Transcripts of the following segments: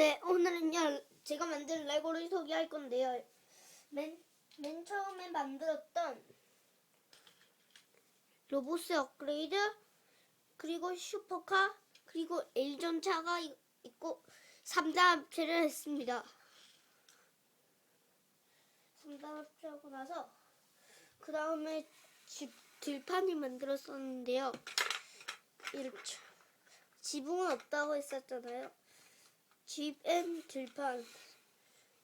네, 오늘은요, 제가 만든 레고를 소개할 건데요. 맨, 맨 처음에 만들었던 로봇의 업그레이드, 그리고 슈퍼카, 그리고 L전차가 이- 있고, 3단 합체를 했습니다. 3단 합체하고 나서, 그 다음에 집, 들판을 만들었었는데요. 이렇게. 지붕은 없다고 했었잖아요. 집엔 들판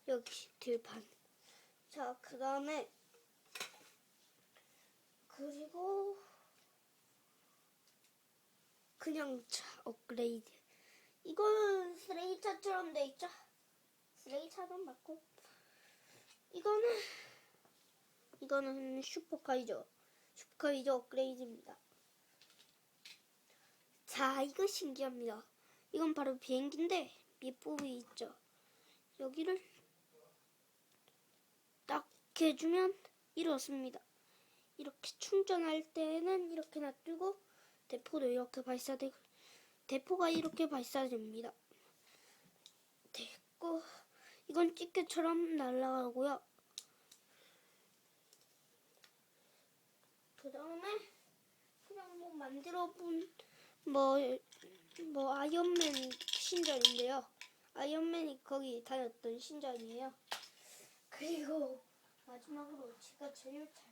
여기 들판. 자 그 다음에 그리고 그냥 차 업그레이드. 이거는 쓰레기차처럼 돼 있죠? 쓰레기차는 맞고. 이거는 이거는 슈퍼카이죠 슈퍼카이죠 업그레이드입니다. 자 이거 신기합니다. 이건 바로 비행기인데 밑부분이 있죠. 여기를 딱 해주면 이렇습니다. 이렇게 충전할 때는 이렇게 놔두고 대포도 이렇게 발사되고 대포가 이렇게 발사됩니다. 됐고 이건 찌개처럼 날아가고요. 그 다음에 그냥 뭐 만들어 본뭐 뭐 아이언맨 신전인데요. 아이언맨이 거기 다녔던 신전이에요. 그리고 마지막으로 제가 제일 잘,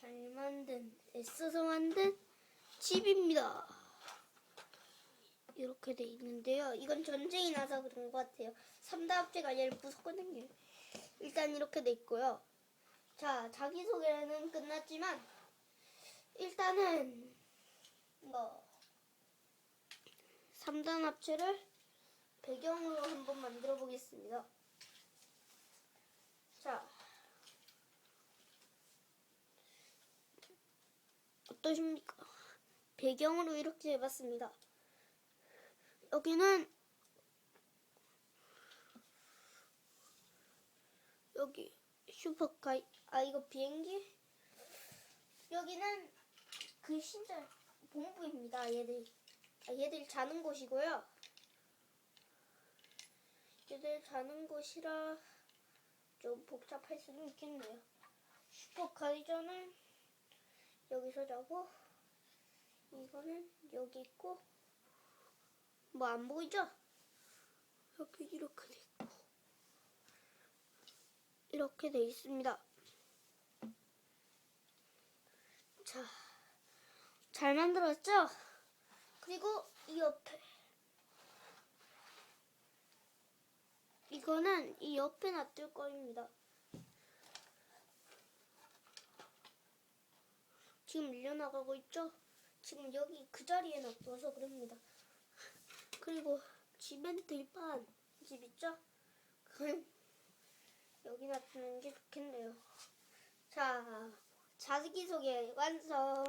잘 만든 애써서 만든 집입니다. 이렇게 돼 있는데요. 이건 전쟁이 나서 그런 것 같아요. 3다 합체가 제일 무섭거든요. 일단 이렇게 돼 있고요. 자, 자기소개는 끝났지만 일단은 뭐 3단 합체를 배경으로 한번 만들어 보겠습니다. 자, 어떠십니까? 배경으로 이렇게 해봤습니다. 여기는 여기 슈퍼카이 아 이거 비행기 여기는 그 신전 본부입니다. 얘들 아, 얘들 자는 곳이고요. 얘들 자는 곳이라 좀 복잡할 수도 있겠네요. 슈퍼카이저는 여기서 자고 이거는 여기 있고 뭐 안 보이죠? 여기 이렇게 돼 있고 이렇게 돼 있습니다. 자, 잘 만들었죠? 그리고 이 옆에 이거는 이 옆에 놔둘 거입니다. 지금 밀려나가고 있죠? 지금 여기 그 자리에 놔둬서 그럽니다. 그리고 집엔 들판 집 있죠? 그럼 여기 놔두는 게 좋겠네요. 자, 자기소개 완성.